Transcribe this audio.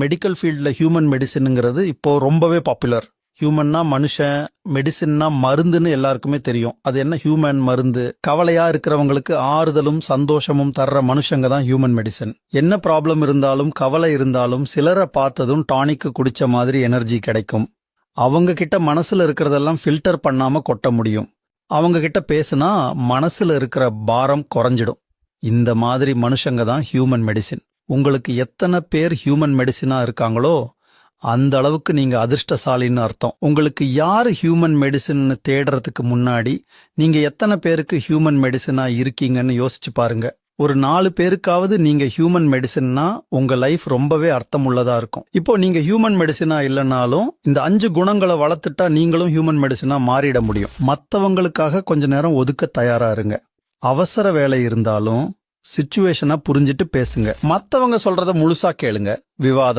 Medical ஃபீல்டில் human மெடிசினுங்கிறது இப்போ ரொம்பவே பாப்புலர் ஹியூமன்னா மனுஷன் மெடிசின்னா மருந்துன்னு எல்லாருக்குமே தெரியும். அது என்ன ஹியூமன் மருந்து? கவலையா இருக்கிறவங்களுக்கு ஆறுதலும் சந்தோஷமும் தர்ற மனுஷங்க தான் ஹியூமன் மெடிசன் என்ன ப்ராப்ளம் இருந்தாலும் கவலை இருந்தாலும் சிலரை பார்த்ததும் டானிக்கு குடிச்ச மாதிரி எனர்ஜி கிடைக்கும். அவங்க கிட்ட மனசுல இருக்கிறதெல்லாம் ஃபில்டர் பண்ணாம கொட்ட முடியும். அவங்க கிட்ட பேசுனா மனசுல இருக்கிற பாரம் குறைஞ்சிடும். இந்த மாதிரி மனுஷங்க தான் ஹியூமன் மெடிசின் உங்களுக்கு எத்தனை பேர் ஹியூமன் மெடிசினா இருக்காங்களோ அந்த அளவுக்கு நீங்க அதிர்ஷ்டசாலின்னு அர்த்தம். உங்களுக்கு யார் ஹியூமன் மெடிசின் தேடுறதுக்கு முன்னாடி நீங்க எத்தனை பேருக்கு ஹியூமன் மெடிசினா இருக்கீங்கன்னு யோசிச்சு பாருங்க. ஒரு நாலு பேருக்காவது நீங்க ஹியூமன் மெடிசின்னா உங்க லைஃப் ரொம்பவே அர்த்தம் உள்ளதா இருக்கும். இப்போ நீங்க ஹியூமன் மெடிசினா இல்லைனாலும் இந்த அஞ்சு குணங்களை வளர்த்துட்டா நீங்களும் ஹியூமன் மெடிசினா மாறிட முடியும். மற்றவங்களுக்காக கொஞ்ச நேரம் ஒதுக்க தயாரா இருங்க. அவசர வேலை இருந்தாலும் சுச்சுவேஷனை புரிஞ்சிட்டு பேசுங்க. மத்தவங்க சொல்றத முழுசா கேளுங்க. விவாதம்